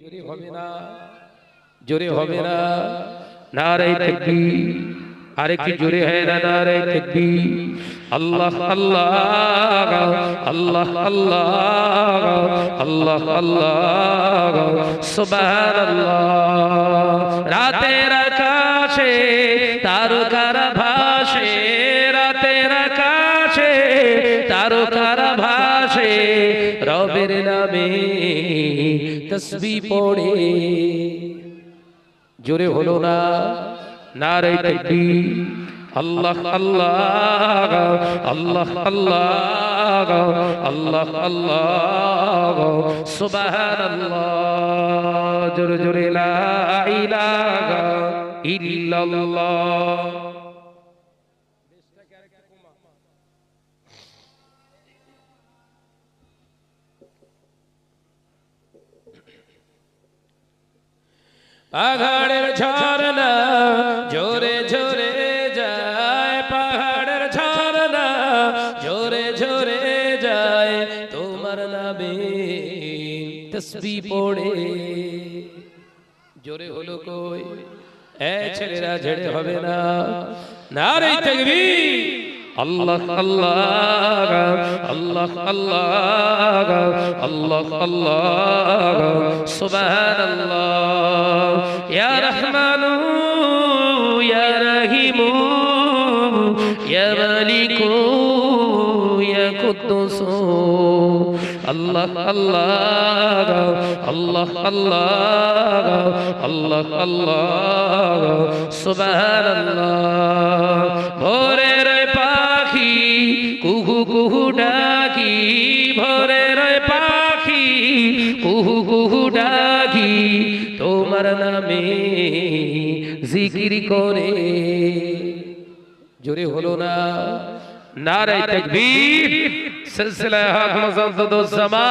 জোরে হবে না। জোরে হবে না। নারাই আরেকটি জোরে হয় না নারাই তাকবীর আল্লাহ আল্লাহ আল্লাহ। আল্লাহ আল্লাহ। আল্লাহ সুবহানাল্লাহ। রাতের আকাশে তারকার ভাসে। রাতের আকাশে তারকার ভাসে। রবের নামে তসবি পড়ে। জোরে হলো না? নারে তাকবীর। আল্লাহ আল্লাহ আল্লাহ আল্লাহ আল্লাহ আল্লাহ। সুবহানাল্লাহ। জোরে জোরে লা ইলাহা ইল্লাল্লাহ। পাহাড়ের ঝরনা জোরে জোরে যায় পাহাড়ের ঝরনা জোরে জোরে যায় তোমার নামে তসবি পড়ে। জোরে হলো কই? এ ছেলেরা ঝেড়ে হবে না। নারে তাকবীর। আল্লাহ আল্লাহ আল্লাহ আল্লাহ আল্লাহ আল্লাহ সুবহানাল্লাহ। ইয়া রহমানু, ইয়া রহিমু, ইয়া মালিকু, ইয়া কুদ্দুসু। আল্লাহ আল্লাহ আল্লাহ আল্লাহ আল্লাহ আল্লাহ, সুবহানাল্লাহ। ভোরের তোমার নামে জিকির করে। জোরে হলো না। নারে তাকবীর সিলসিলা হক মজদুজ্জামা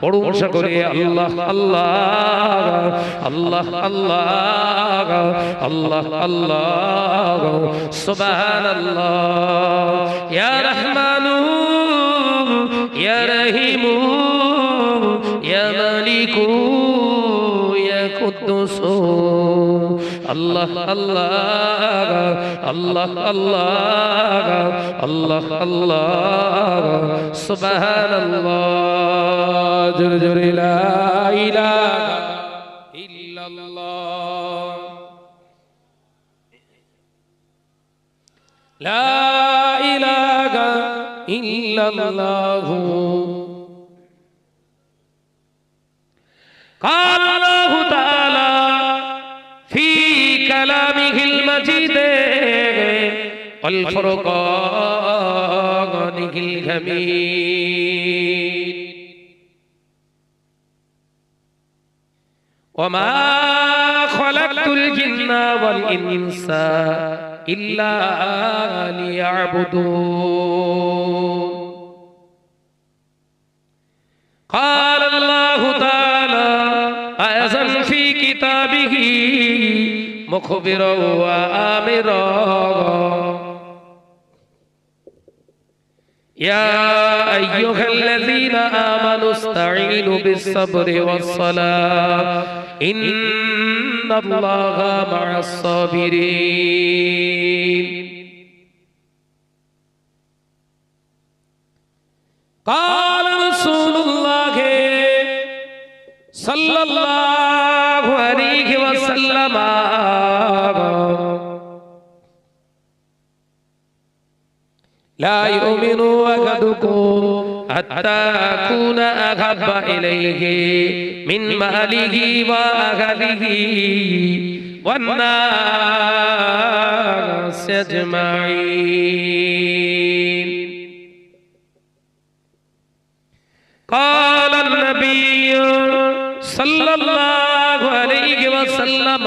পড়ুন সকলে আল্লাহ আল্লাহ আল্লাহ আল্লাহ আল্লাহ আল্লাহ সুবহানাল্লাহ। ইয়া রহমানু ইয়া রহিমু ইয়া মালিকু। الله الله الله الله الله الله سبحان الله لا إله إلا الله لا إله إلا الله. قال والفرقان الحميد وما خلقت الجن والإنس إلا ليعبدون. قال الله تعالى أيضا في كتابه مخبرا وآمرا؟ يا أيها الذين آمنوا استعينوا بالصبر والصلاة. إن الله مع الصابرين. قال رسول الله صلى الله عليه وسلم لا يؤمن أحدكم حتى أكون أحب إليه من ماله وأهله. والناس أجمعين. قال النبي صلى الله عليه وسلم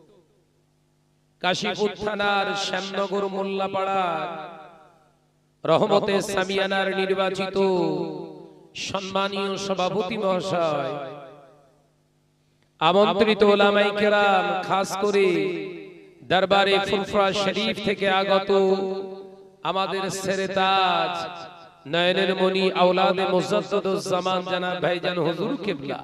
কাশীপুর থানার শ্যামনগর মোল্লাপাড়ার রহমতে সামিয়ানার নির্বাচিত সম্মানীয় সভাপতি মহাশয়। আমন্ত্রিত ওলামাই কেরাম, খাস করে দরবারে ফুলফরা শরীফ থেকে আগত আমাদের সেরেতাজ নয়নের মনি আওলাদে মুজাদ্দুজ্জামান জানাব ভাইজান হুজুর কিবলা।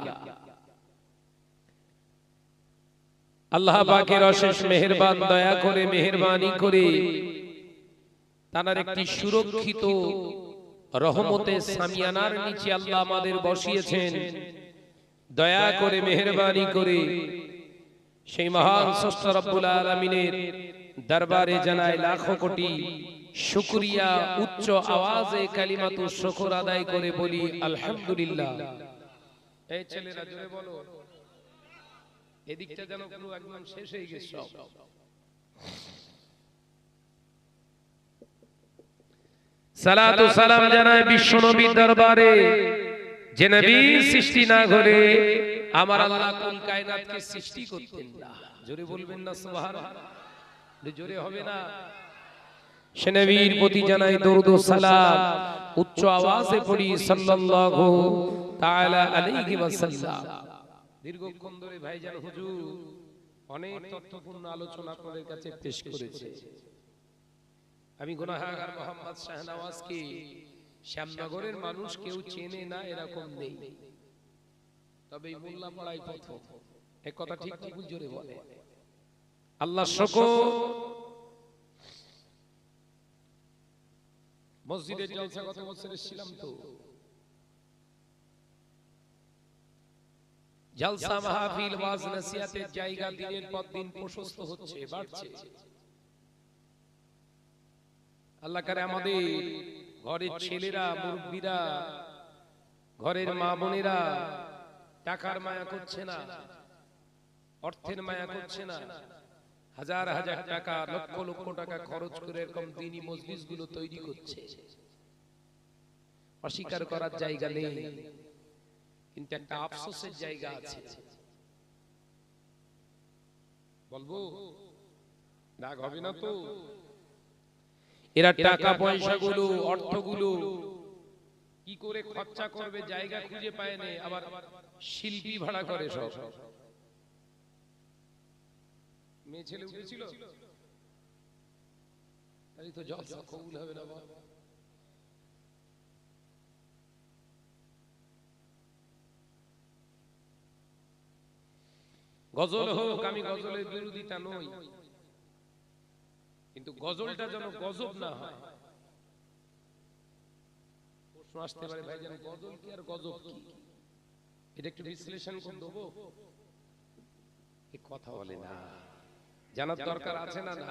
আল্লাহ পাকের অশেষ মেহেরবান দয়া করে মেহেরবানি করে। তার একটি সুরক্ষিত রহমতে সামিয়ানার নিচে আল্লাহ আমাদের বসিয়েছেন। দয়া করে মেহেরবানি করে। সেই মহান স্রষ্টা রব্বুল আলামিনের দরবারে জানায় লাখো কোটি শুকরিয়া উচ্চ আওয়াজে কালিমাতু শুকর আদায় করে বলি আলহামদুলিল্লাহ। এই ছেলেরা জোরে বলো। এদিকটা যেন পুরো একদম শেষ হয়ে গেছে সব। সালাতু সালাম জানায় বিশ্ব নবীর দরবারে। যে নবী সৃষ্টি না করে আমার আল্লাহ কুল কায়নাতকে সৃষ্টি করতেন না। জোরে বলবেন না সুবহানাল্লাহ জোরে হবে না। সে নবীর প্রতি জানাই দরুদ ও সালাম। উচ্চ আওয়াজে পড়ি সাল্লাল্লাহু তাআলা আলাইহি ওয়াসাল্লাম। দীর্ঘক্ষণ ধরে ভাইজান হুজুর অনেক তথ্যপূর্ণ আলোচনা আপনাদের কাছে পেশ করেছে। আমি গুনাহগার মোহাম্মদ শাহনওয়াজকে শ্যামনগরের মানুষ কেউ চেনে না এরকম নেই। তবে এই মোল্লা পাড়াই প্রথম এক কথা ঠিক ঠিক জোরে বলে? আল্লাহ শকর মসজিদের জলসা গত বছরে ছিলাম তো। জলসা মাহফিল ওয়াজ নসিহতের জায়গা দিনের পর দিন প্রশস্ত হচ্ছে বাড়ছে আল্লাহ করে আমাদের ঘরের ছেলেরা মুরব্বীরা ঘরের মা বোনেরা টাকার মায়া করছে না অর্থের মায়া করছে না। হাজার হাজার টাকা লক্ষ লক্ষ টাকা খরচ করে এরকম দিনী মজলিসগুলো তৈরি করছে। অস্বীকার করার জায়গা নেই। কিন্তু একটা আফসোসের জায়গা আছে। বলব? রাগ হবে না তো? এরা টাকা পয়সা গুলো অর্থগুলো কি করে খরচা করবে জায়গা খুঁজে পায় না আবার শিল্পী ভাড়া করে সব। মেয়ে ছেলে উঠেছিল? তাই তো জলসা কবুল হবে না বাবা। গজল হোক আমি গজলের বিরোধিতা নই। কিন্তু গজলটা যেন গজব না হয়। প্রশ্ন আসতে পারে গজল কি আর গজব কি? এটা একটু বিশ্লেষণ করে দেবো। কথা বলে না। জানার দরকার আছে না না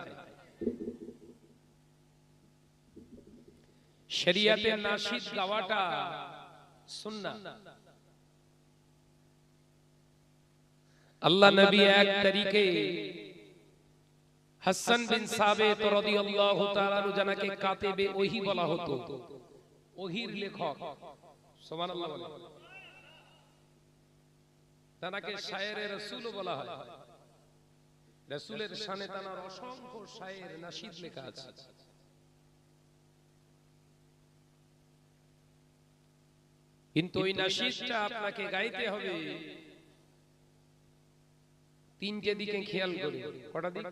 শরিয়াতের নাশিদ গাওয়াটা সুন্নাহ। আল্লাহ নবী এক তরিকে হাসান বিন সাবিত রাদিয়াল্লাহু তাআলা জানাকে কাতিবে ওহী বলা হতো। ওহীর লেখক। সুবহানাল্লাহ বলে। তানাকে শায়েরে রাসূল বলা হয়। রাসূলের শানে তানার অসংখ্য শায়ের নাশিদ লেখা আছে। কিন্তু ওই নাশিদটা আপনাকে গাইতে হবে। তিনটে দিকে খেয়াল করি। কটা দিক?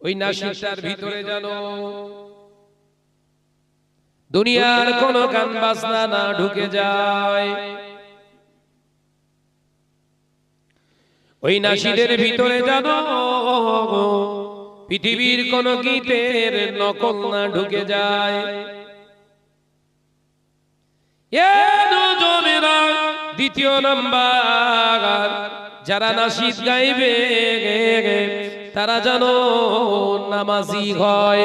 ওই নাশিদার ভিতরে জানো। দুনিয়ার কোন গান বাজনা না ঢুকে যায়। ওই নাশিদের ভিতরে জানো, পৃথিবীর কোন গীতের নকল না ঢুকে যায়। এ নজমেরা দ্বিতীয় নাম্বার যারা নাসিদ গাইবে তারা জানো নামাজি হয়।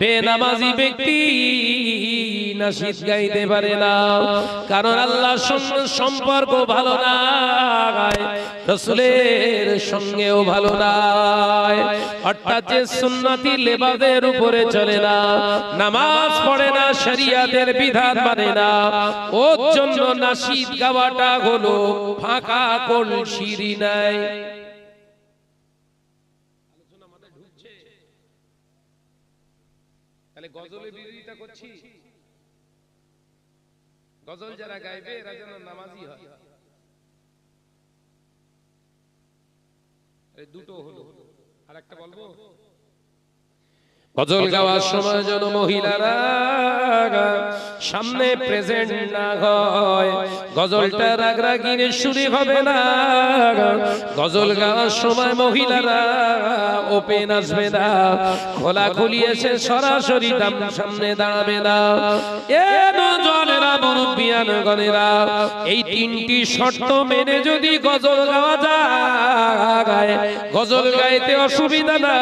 বে নামাজি ব্যক্তি নাশিদ গাইতে পারে না। কারণ আল্লাহর সঙ্গে সম্পর্ক ভালো না রসুলের সঙ্গেও ভালো নাই। অর্থাৎ যে সুন্নতি লেবাদের উপরে চলে না, নামাজ পড়ে না, শরিয়াতের বিধান মানে না। ওর জন্য নাশিদ গাওয়াটা হলো ফাঁকা কলসিরি নাই। তাহলে গজলের বিরোধিতা করছি গজল যারা গাইবে এরা যেন নামাজি হয়। দুটো হলো। আর একটা বলব? গজল গাওয়ার সময় যেন মহিলারা সামনে প্রেজেন্ট না হয়। গজলটা রাগ রাগিনে শুরু হবে না। গজল গাওয়ার সময় মহিলারা ওপেন আসবে না। খোলা খুলি এসে সরাসরি দাম সামনে দাঁড়াবে না। এ নজনেরা গনেরা এই তিনটি শর্ত মেনে যদি গজল গাওয়া যায়, গজল গাইতে অসুবিধা না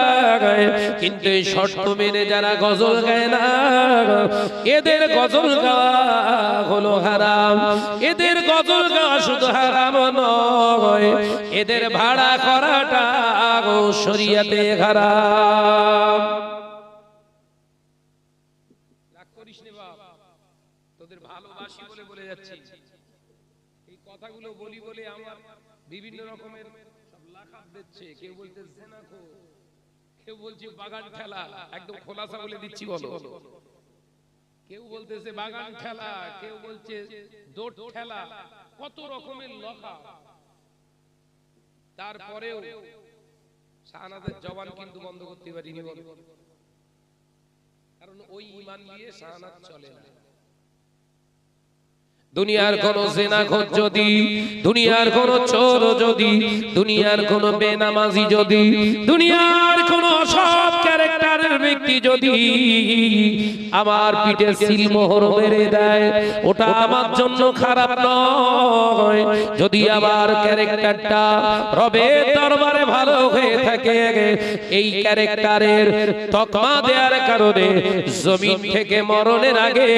কিন্তু এই শর্ত মেনে যারা গজল গায় না, এদের গজল গাওয়া হলো হারাম। এদের গজল গাওয়া শুধু হারাম নয়, এদের ভাড়া করাটা শরিয়াতে হারাম রাগ করিস নে বাপ তোদের ভালোবাসি বলে বলে যাচ্ছি। এই কথাগুলো বলি বলে আমার বিভিন্ন রকমের লাখাত দিচ্ছে। কেউ বলতে কেউ বলছে, বাগান খেলা। একদম খোলাসা বলে দিচ্ছি বলো। কেউ বলতেছে, বাগান খেলা। কেউ বলছে দৌড় খেলা। কত রকমের তারপরেও শাহনাদের জবান কিন্তু বন্ধ করতে পারিনি কারণ ওই ইমান নিয়ে শাহনাদ চলে না। দুনিয়ার কোন জেনাখোর যদি দুনিয়ার কোন চোর যদি দুনিয়ার কোন বেনামাজি যদি দুনিয়ার কোন সব ব্যক্তি যদি আমার পিঠে সিলমোহর মেরে দেয়, ওটা আমার জন্য খারাপ নয়। যদি আবার ক্যারেক্টারটা রবের দরবারে ভালো হয়ে থাকে, এই ক্যারেক্টারের তকমা দেওয়ার কারণে জমিন থেকে মরণের আগে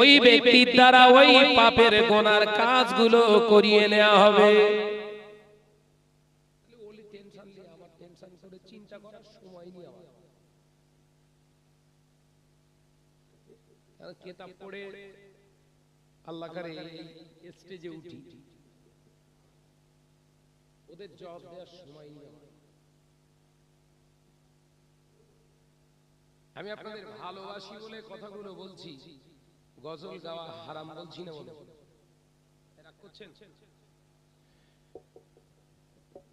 ওই ব্যক্তির দ্বারা ওই পাপের গোনার কাজগুলো করিয়ে নেওয়া হবে। কেতাব পড়ে আল্লাহ করে স্টেজে উঠি। ওদের জবাব দেওয়ার সময় নেই। আমি আপনাদের ভালোবাসি বলে কথাগুলো বলছি। গজল গাওয়া হারাম বলছি না বলে?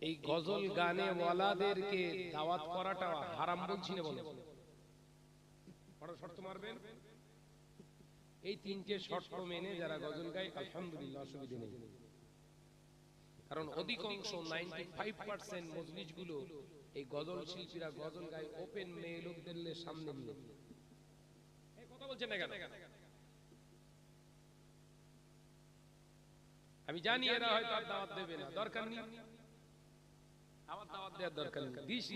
এই গজল গানে ওয়ালাদেরকে দাওয়াত করাটা হারাম বলছি না বলে। শর্ত মারবেন? এই তিনটে শর্ত মেনে যারা গজল গায় আলহামদুলিল্লাহ অসুবিধা নেই। কারণ অধিকাংশ নাইনটি ফাইভ পার্সেন্ট এই গজল শিল্পীরা গজল গায় ওপেন মেয়ে লোকদের সামনে নিয়ে। কথা বলছেন না কেন? আমি জানি এরা হয়তো আর দাওয়াত দেবে না দরকার নেই। আমার দাওয়াত দেওয়ার দরকার নেই। দিস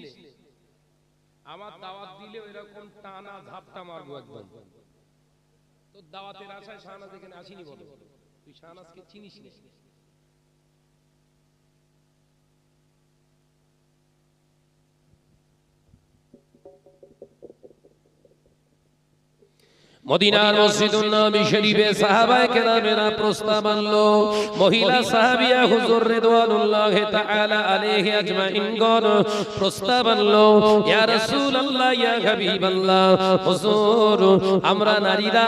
আমার দাওয়াত দিলে এরকম টানা ঝাপটা মারবো একদম। তোর দাওয়াতের আশায় শাহনাজ এখানে আসিনি বলো। তুই শাহনাজকে চিনিস না। মদিনার মসজিদুন নবী শরীফে সাহাবায়ে কেরামেরা প্রস্তাব আনলো। মহিলা সাহাবিয়া হুজুর রিদওয়ানুল্লাহ তাআলা আলাইহি আজমাইন। গণ প্রস্তাব আনলো ইয়া রাসূলুল্লাহ ইয়া হাবিবাল্লাহ হুজুর আমরা নারীরা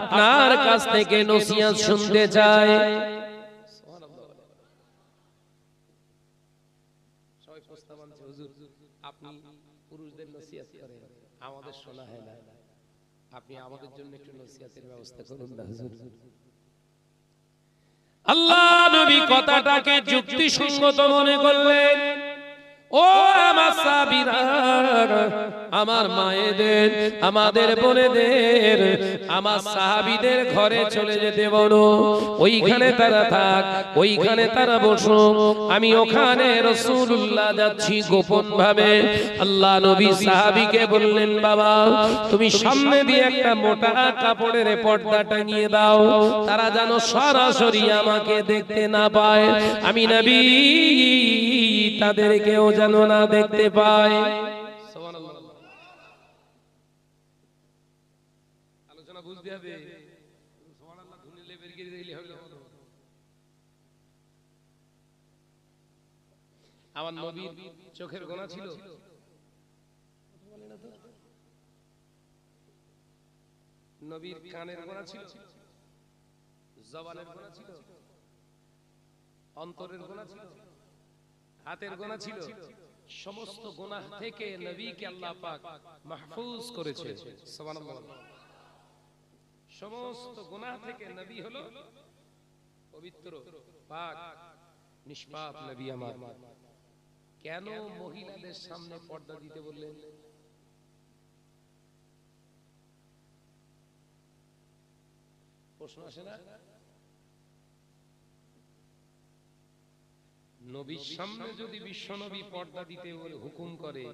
আপনার কাছ থেকে নসিহত শুনতে চাই। সবাই প্রস্তাব আনছে হুজুর আপনি পুরুষদের নসিহত করেন আমাদের শোনা হয় না। আপনি আমাদের জন্য একটু নসিহতের ব্যবস্থা করুন না হুজুর। আল্লাহ নবী কথাটাকে যুক্তিসঙ্গত মনে করলেন। ও আমার সাবিরা আমার মায়েদের, আমাদের বোনেদের, আমার সাহাবিদের ঘরে চলে যেতে বলো। ওইখানে তারা থাক, ওইখানে তারা বসো আমি ওখানে রসুল্লাহ যাচ্ছি গোপন ভাবে আল্লাহ নবী সাহাবিকে বললেন, বাবা, তুমি সামনে দিয়ে একটা মোটা কাপড়ের পর্দা টাঙিয়ে দাও। তারা যেন সরাসরি আমাকে দেখতে না পায়। আমি নবী তাদেরকেও যেন না দেখতে পায়। অন্তরের গোনা ছিল। হাতের গোনা ছিল। সমস্ত গোনা থেকে নবীকে আল্লাহ পাক মাহফুজ করেছে। সমস্ত গোনা থেকে নবী হলো পবিত্র, পাক, নিষ্পাপ নবী আমার। কেন মহিলাদের সামনে পর্দা দিতে বললেন? প্রশ্ন আসে না? নবীর সামনে যদি বিশ্ব নবী পর্দা দিতে বলে হুকুম করে,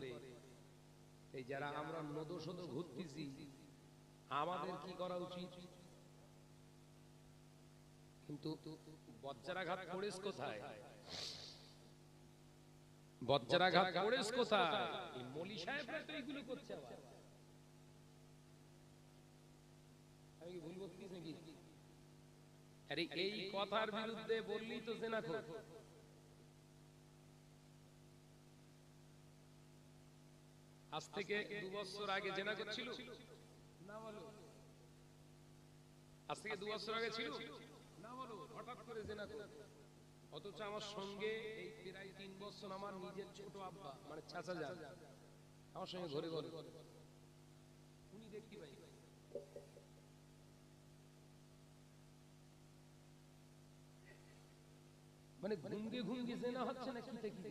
এই যারা আমরা নদো সদো ঘুরতেছি, আমাদের কি করা উচিত? কিন্তু বজ্রাঘাত করেছ কোথায়? বজ্রাঘাত করেছ কোথায়? এই মলি সাহেবরা তো এইগুলো করছে আমি ভুল বলতেছি নাকি? আরে এই কথার বিরুদ্ধে বললি তো জেনা খোর। আজ থেকে দু বছর আগে জেনা করছিল? না বলো। আজ থেকে দু বছর আগে ছিল? না বলো হঠাৎ করে জেনা অথচ আমার সঙ্গে এই প্রায় তিন বছর আমার নিজের ছোট আব্বা মানে চাচা যান। আমার সঙ্গে ঘরে ঘরে উনি দেখতে পাই মানে ঘুমকে ঘুমকে জেনা হচ্ছে না কিতে কিতে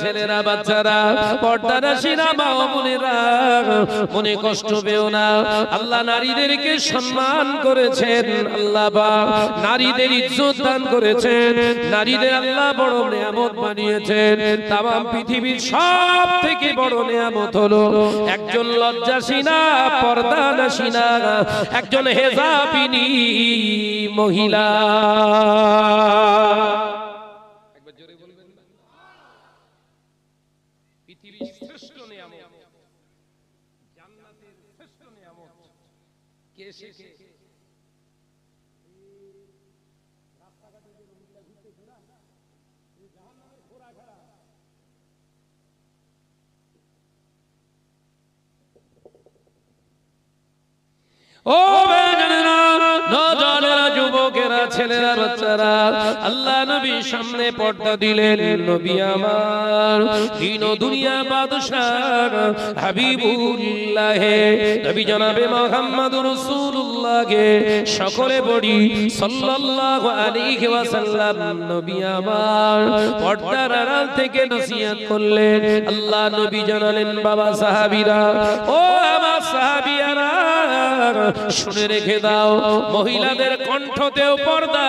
ছেলেরা, বাচ্চারা পর্দা মা ও বোনেরা মনে কষ্ট পেও না। আল্লাহ নারীদেরকে সম্মান করেছেন, আল্লাহ বা নারীদের ইজ্জত দান করেছেন, নারীদের আল্লাহ বড় নিয়ামত বানিয়েছেন। তাম পৃথিবীর সব থেকে বড় নিয়ামত হলো একজন লজ্জাসীনা পর্দানাসীনা একজন হেজাবিনী মহিলা একবার জোরে বলবেন না পৃথিবীর শ্রেষ্ঠ নিয়ামত জান্নাতের শ্রেষ্ঠ নিয়ামত। কে ঘোরা ও বেজানেরা নজনেরা যুবকেরা ছেলেরা বাচ্চারা, আল্লাহ নবী সামনে পর্দা দিলেন, নবী আমার। দিন দুনিয়া বাদশাহ হাবিবুল্লাহ, নবী জনাবে মুহাম্মদ রাসূলুল্লাহ সকলে বড়ি সাল্লাল্লাহু আলাইহি ওয়াসাল্লাম, নবী আমার। পর্দার আড়াল থেকে নসিহত করলেন, আল্লাহ নবী জানালেন, বাবা সাহাবীরা, ও আমার সাহাবীরা শুনে রেখে দাও। মহিলাদের কণ্ঠতেও পর্দা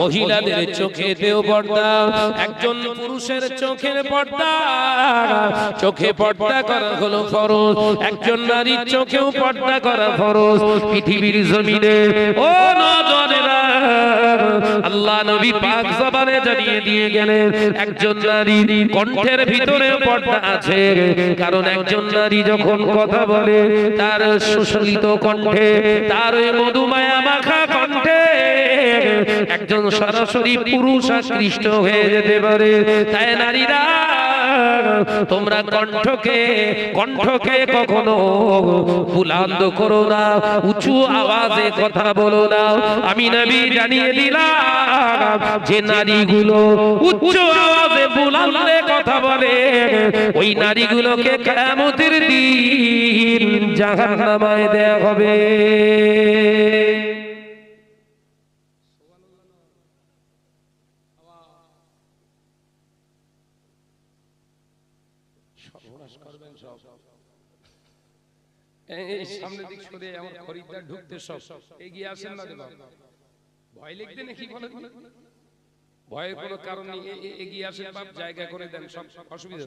মহিলাদের চোখেতেও পর্দা একজন পুরুষের চোখের পর্দা, চোখে পর্দা করা হলো ফরজ। একজন নারীর চোখেও পর্দা করা ফরজ। পৃথিবীর জমিনে, ও নজনেরা আল্লাহ নবী পাক জবানে জানিয়ে দিয়ে গেলেন, একজন নারী কণ্ঠের ভিতরে পর্দা আছে। কারণ একজন নারী যখন কথা বলে, তার সুশলিত কণ্ঠে, তার ওই মধুমায়া মাখা কণ্ঠে একজন সরাসরি পুরুষ আকৃষ্ট হয়ে যেতে পারে। তাই নারীরা তোমরা কণ্ঠকে কণ্ঠকে কখনো বুলান্দ করো না, উঁচু আওয়াজে কথা বলো না। আমি নবী জানিয়ে দিলাম যে নারীগুলো উচ্চ আওয়াজে বুলান্দে কথা বলে, ওই নারীগুলোকে কিয়ামতের দিন জাহান্নামায় দেয়া হবে। এই সামনে দিক সরে আমার খরিদ্দার ঢুকতে সব। এগিয়ে আসেন না দেবা ভয় লিখতে নাকি ভয়ের কোনো কারণ নেই। এগিয়ে আসেন বাপ জায়গা করে দেন সব অসুবিধা।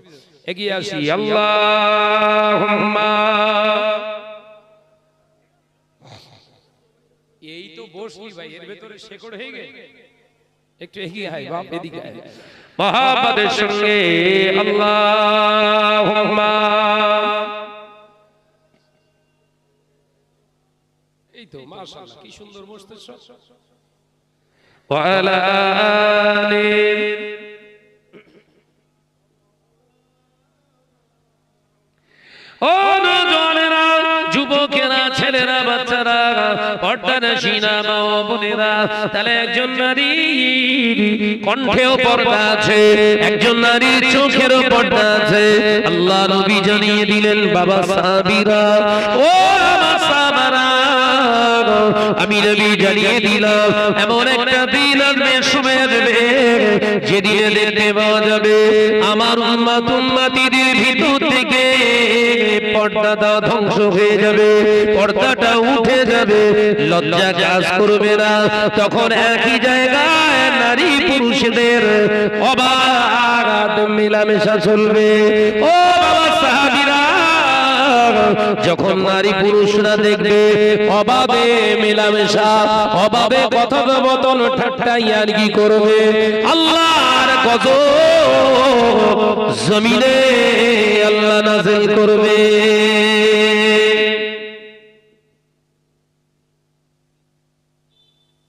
এগিয়ে আসি আল্লাহুম্মা। এই তো বসলি ভাই এর ভেতরে শেকড় হয়ে গে একটু এগিয়ে আয় বাপ এদিকে আয়। মহাপদের সঙ্গে আল্লাহুম্মা। তো মাশাআল্লাহ কি সুন্দর আলি ও। নজনেরা যুবকেরা ছেলেরা বাচ্চারা মা ও বোনেরা তাহলে একজন নারী কণ্ঠেও পর্দা আছে একজন নারীর চোখেরও পর্দা আছে। আল্লাহ নবী জানিয়ে দিলেন বাবা সাবিরা ও আমি নবী জানিয়ে দিলাম এমন একটা দিন আসবে, সময় আসবে, যেদিনে দেখতে পাওয়া যাবে। আমার উম্মাত উম্মাতিদের ভিতর থেকে পর্দাটা ধ্বংস হয়ে যাবে, পর্দাটা উঠে যাবে। লজ্জা কাজ করবে না। তখন একই জায়গায় নারী পুরুষদের অবাধ মেলামেশা চলবে। ও যখন নারী পুরুষরা দেখবে, অভাবে মেলামেশা, অভাবে কথোপকথন ঠাট্টা ইয়ার্কি করবে? আল্লাহর কত জমিনে আল্লাহ নাজিল করবে।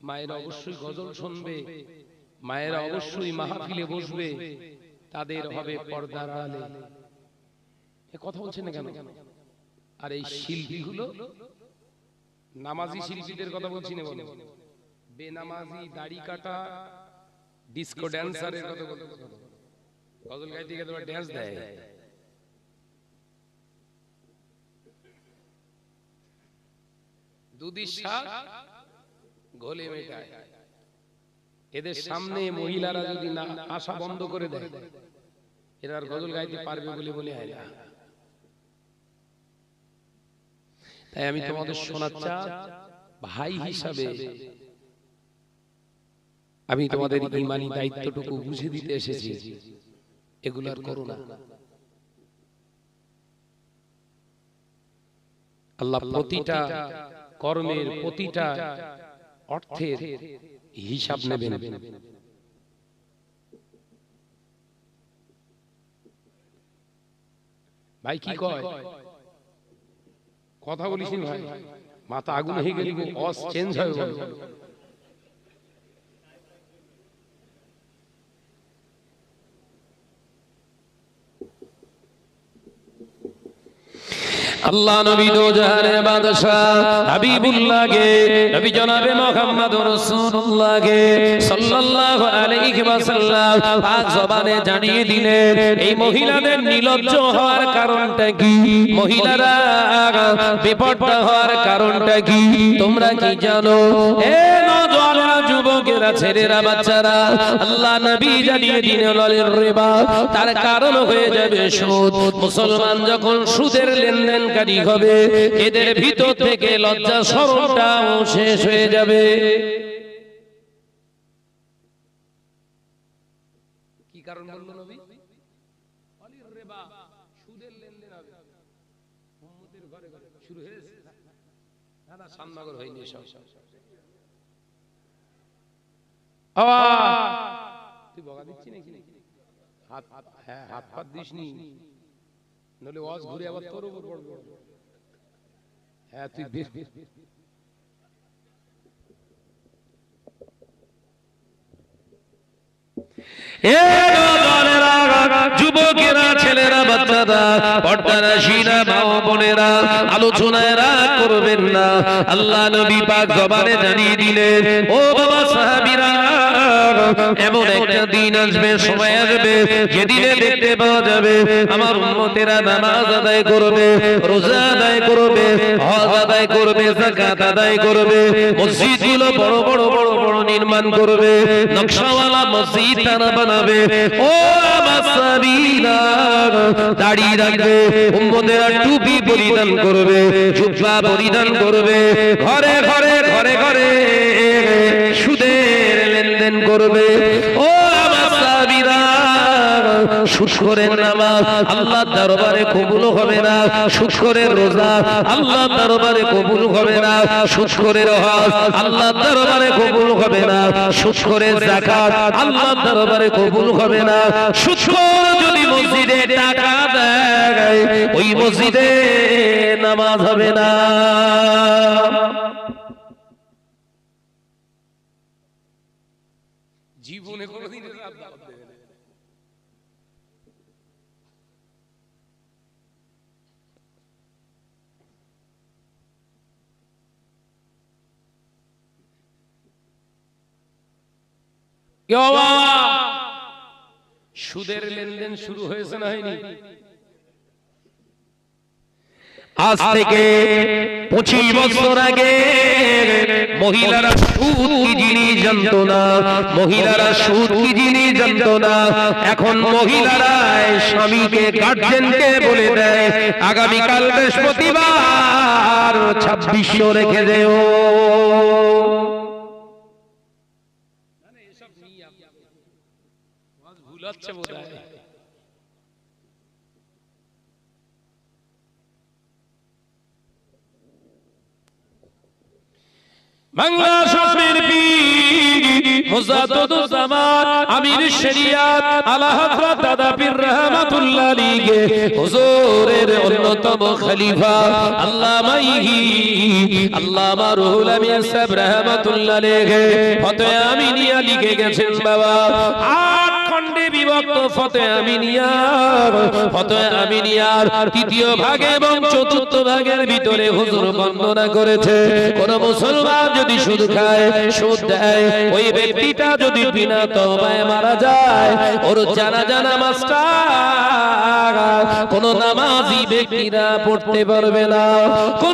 মায়েরা অবশ্যই গজল শুনবে, মায়েরা অবশ্যই মাহফিলে বসবে, তাদের হবে পর্দার আলে। কথা বলছেন না কেন? আর এই শিল্পীগুলো নামাজি শিল্পীদের কথা বলছি না বেনামাজি দাড়ি কাটা ডিস্কো ড্যান্সারের কথা বলতে গজল গাইতে গিয়ে তোমার ড্যান্স দেয়। দুদির সাত গোলে মেটায় এদের সামনে মহিলারা যদি না আসা বন্ধ করে দেয় এরা আর গজল গাইতে পারবে বলে বলে হয় না। তাই আমি তোমাদের শোনাচ্ছা ভাই হিসাবে আমি তোমাদের ইমানি দায়িত্বটুকু বুঝে দিতে এসেছি। এগুলো আর করো না আল্লাহ প্রতিটা কর্মের প্রতিটা অর্থের হিসাব নেবেন। ভাই কি কয়? কথা বলিস ভাই। মাথা আগুন হয়ে গেলি অস চেঞ্জ হয় আল্লাহ নবী দো জাহানের বাদশাহ হাবিবুল্লাহ নবী জনাবে মুহাম্মদ রাসূলুল্লাহ গে সাল্লাল্লাহু আলাইহি ওয়াসাল্লাম পাক জবানে জানিয়ে দিলেন, এই মহিলাদের নিলজ্জ হওয়ার কারণটা কি? মহিলারা বিপদটা হওয়ার কারণটা কি? তোমরা কি জানো? এ নওজওয়ানেরা যুবকেরা, ছেলেরা, বাচ্চারা, আল্লাহ নবী জানিয়ে দিলেন রিবা, তার কারণ হয়ে যাবে সুদ। মুসলমান যখন সুদের লেনদেনকারী হবে এদের ভিতর থেকে লজ্জা শরমটাও শেষ হয়ে যাবে। কি কারণ বলল নবী? অলির রিবা সুদের লেনদেন হবে। উম্মতের ঘরে ঘরে শুরু হয়েছে। না না সামনাগর হয়নি সব তুই বগা দিচ্ছি নাকি? হাত হ্যাঁ হাত হাত দিস নি নলে ওয়াজ ঘুরে আবার তোর উপর পড়বে। হ্যাঁ তুই বেশ যুবকেরা দাদা পর্দারাশিরা মা ও বোনেরা আলোচনায় রাগ করবেন না। আল্লাহ নবী পাক জবানে জানিয়ে দিলেন ও বাবা সাহাবীরা এমন একটা দিন আসবে সময় আসবে যেদিনে দেখতে পাওয়া যাবে আমার উম্মতেরা নামাজ আদায় করবে রোজা আদায় করবে হজ আদায় করবে যাকাত আদায় করবে মসজিদগুলো বড় বড় বড় বড় নির্মাণ করবে নকশাওয়ালা মসজিদ তারা বানাবে ও আমার সাবিরা দাড়ি রাখবে উম্মতেরা টুপি পরিধান করবে জুব্বা পরিধান করবে ঘরে ঘরে ঘরে ঘরে করবে ও আমার সাবিরা সুখরের নামাজ আল্লাহ দরবারে কবুল হবে না সুখরের রোজা আল্লাহ দরবারে কবুল হবে না সুখরের হজ আল্লাহ দরবারে কবুল হবে না সুখরের যাকাত আল্লাহ দরবারে কবুল হবে না। সুখর যদি মসজিদে টাকা দেয়, ওই মসজিদে নামাজ হবে না। জীবনে কোনোদিন? সুদের লেনদেন শুরু হয়েছে না হয়নি? আজ থেকে পঁচিশ বছর আগে মহিলারা সুদ কি জিনিস জানতো না মহিলারা সুদ কি জিনিস জানতো না এখন মহিলারা স্বামীকে গার্জেনকে বলে দেয় আগামীকাল বৃহস্পতিবার ছাব্বিশশো রেখে দেও ভুল হচ্ছে বোধ হয় বাংলা শাসনের পীর মুজাদ্দুদ জামান আমির শরিয়াত, আলা হযরত দাদা পীর আলাইহি, হুজুরের অন্যতম খলিফা, আল্লামাইহি, আল্লামা রুহুল আমিন সাহেব রহমাতুল্লাহ আলাইহি। ফতোয়া আমিনিয়া লিখে গেছেন বাবা খণ্ডে বিভক্ত ফতোয়া আমিনিয়ার ফতোয়া আমিনিয়ার তৃতীয় ভাগে এবং চতুর্থ ভাগের ভিতরে হুজুর বর্ণনা করেছে। কোন মুসলমান যদি সুদ খায়, সুদ দেয়, ওই ব্যক্তিটা যদি বিনা তওবায় মারা যায়, ওর জানা জানা মাস্টার, কোন নামাজি ব্যক্তিরা পড়তে পারবে না। কোন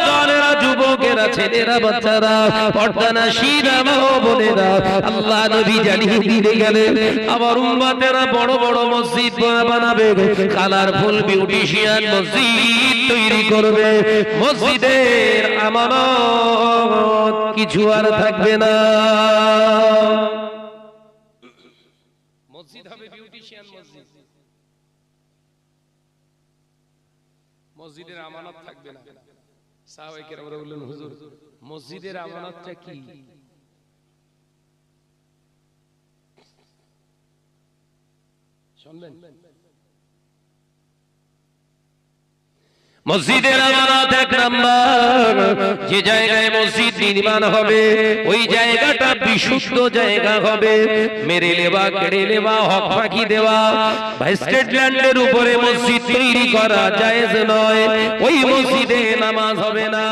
যুবকেরা, ছেলেরা, বাচ্চারা, পর্দানা শিরা মা বোনেরা, আল্লাহ নবী জানিয়ে দিয়ে গেলেন আমার উম্মতেরা বড় বড় মসজিদ বানাবে কালারফুল বিউটিশিয়ান মসজিদ তৈরি করবে, মসজিদের আমানত কিছু আর থাকবে না। মসজিদের আমানত থাকবে না। মসজিদের আমানতটা কি? শুনবেন মসজিদের আমানত এক নাম্বার। যে জায়গায় মসজিদ নির্মাণ হবে, ওই জায়গাটা বিশুদ্ধ জায়গা হবে। মেরে লেবা কেড়ে নেওয়া, হক ফাঁকি দেওয়া। স্টেট ল্যান্ডের উপরে মসজিদ তৈরি করা জায়েজ নয়। ওই মসজিদে নামাজ হবে না।